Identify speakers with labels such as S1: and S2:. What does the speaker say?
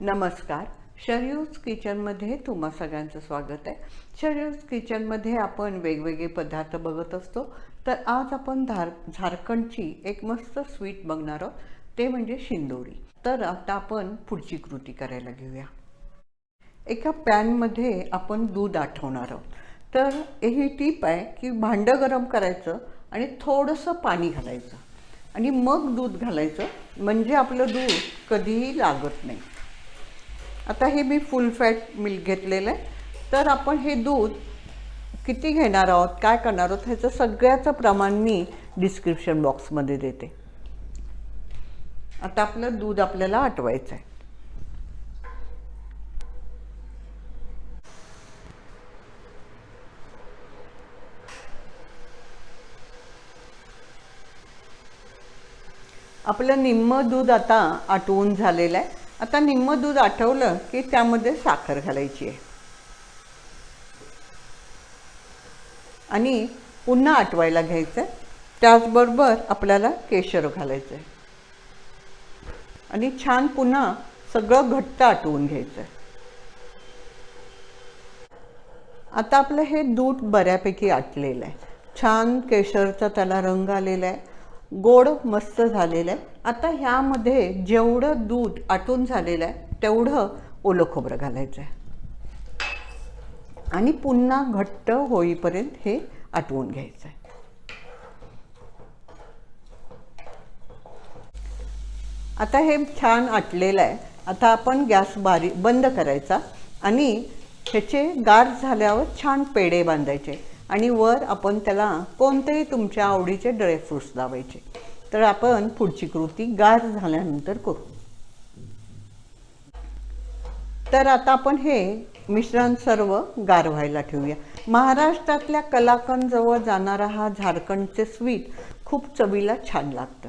S1: नमस्कार. शर्यूज किचनमध्ये तुम्हा सगळ्यांचं स्वागत आहे. शर्यूज किचनमध्ये आपण वेगवेगळे पदार्थ बघत असतो. तर आज आपण धार झारखंडची एक मस्त स्वीट बघणार आहोत. ते म्हणजे शिंदोरी. तर आता आपण पुढची कृती करायला घेऊया. एका पॅनमध्ये आपण दूध आठवणार आहोत. तर ही टीप आहे की भांडं गरम करायचं आणि थोडंसं पाणी घालायचं. आणि मग दूध घालायचं. म्हणजे आपलं दूध कधीही लागत नाही. आता हे मी फुल फॅट मिल्क घेतलेलं आहे. तर आपण हे दूध किती घेणार आहोत काय करणार आहोत ह्याचं सगळ्याचं प्रमाण मी डिस्क्रिप्शन बॉक्समध्ये देते. आता आपलं दूध आपल्याला आटवायचं आहे आपलं निम्म दूध आता आटवून झालेलं आहे. आता निम्म दूध आठवलं की त्यामध्ये साखर घालायची आहे. आणि पुन्हा आटवायला घ्यायचं आहे त्याचबरोबर आपल्याला केशर घालायचं आहे. आणि छान पुन्हा सगळं घट्ट आटवून घ्यायचं. आहे आता आपलं हे दूध बऱ्यापैकी आटलेलं आहे. छान केशरचा त्याला रंग आलेला आहे. गोड मस्त झालेलं आहे. आता ह्यामध्ये जेवढं दूध आटून झालेलं आहे तेवढं ओलं खोबरं घालायचं आहे आणि पुन्हा घट्ट होईपर्यंत हे आटवून घ्यायचं आहे आता हे छान आटलेलं आहे. आता आपण गॅस बारी बंद करायचा. आणि ह्याचे गार झाल्यावर छान पेढे बांधायचे. आणि वर आपण त्याला कोणतेही तुमच्या आवडीचे ड्रायफ्रूट्स लावायचे. तर आपण पुढची कृती गार झाल्यानंतर करू. तर आता आपण हे मिश्रण सर्व गार व्हायला ठेवूया. महाराष्ट्रातल्या कलाकंदजवळ जाणारा हा झारखंडचे स्वीट खूप चवीला छान लागतं.